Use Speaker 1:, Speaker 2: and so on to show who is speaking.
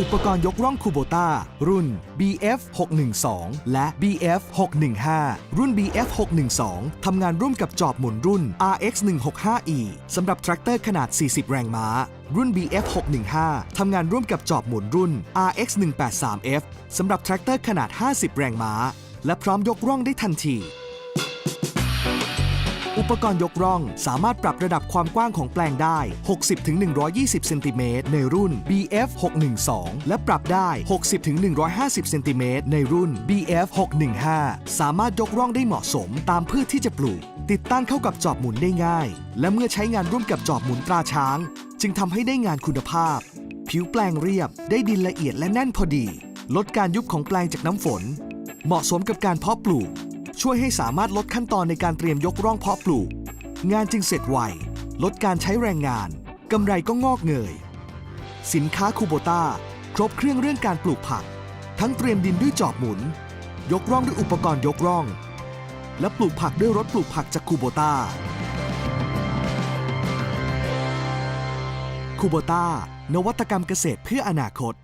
Speaker 1: อุปกรณ์ยกร่องคูโบต้ารุ่น BF 612และ BF 615รุ่น BF 612ทำงานร่วมกับจอบหมุนรุ่น RX 165E สำหรับแทรกเตอร์ขนาด 40 แรงม้า รุ่น BF 615ทำงานร่วมกับจอบหมุนรุ่น RX 183F สำหรับแทรกเตอร์ขนาด 50 แรงม้า และพร้อมยกร่องได้ทันที อุปกรณ์ยกร่อง สามารถปรับระดับความกว้างของแปลงได้ 60-120 เซนติเมตรในรุ่น BF 612และปรับได้ 60-150 เซนติเมตรในรุ่น BF 615สามารถยกร่องได้เหมาะสมตามพืชที่จะปลูก ติดตั้งเข้ากับจอบหมุนได้ง่าย และเมื่อใช้งานร่วมกับจอบหมุนตราช้าง จึงทำให้ได้งานคุณภาพ ผิวแปลงเรียบได้ดินละเอียดและแน่นพอดี ลดการยุบของแปลงจากน้ำฝน เหมาะสมกับการเพาะปลูก ช่วยให้สามารถลดขั้นตอนในการเตรียมยกร่องเพาะปลูก งานจึงเสร็จไว ลดการใช้แรงงาน กำไรก็งอกเงย สินค้าคูโบต้าครบเครื่องเรื่องการปลูกผัก ทั้งเตรียมดินด้วยจอบหมุน ยกร่องด้วยอุปกรณ์ยกร่อง และปลูกผักด้วยรถปลูกผักจากคูโบต้าคูโบต้านวัตกรรมเกษตรเพื่ออนาคต